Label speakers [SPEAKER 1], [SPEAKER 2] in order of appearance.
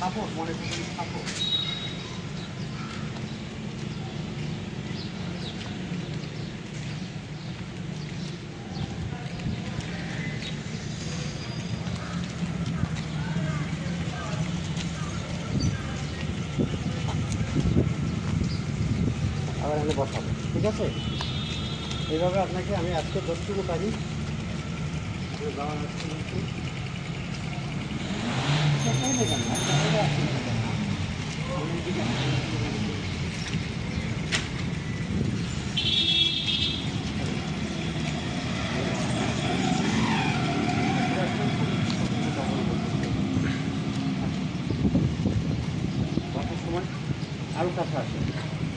[SPEAKER 1] Support মনে করবেন support আবার এখানে বসাবো, ঠিক আছে? এইভাবে আপনাকে আমি আজকে যতটুকু পারি আরও কাছে আসে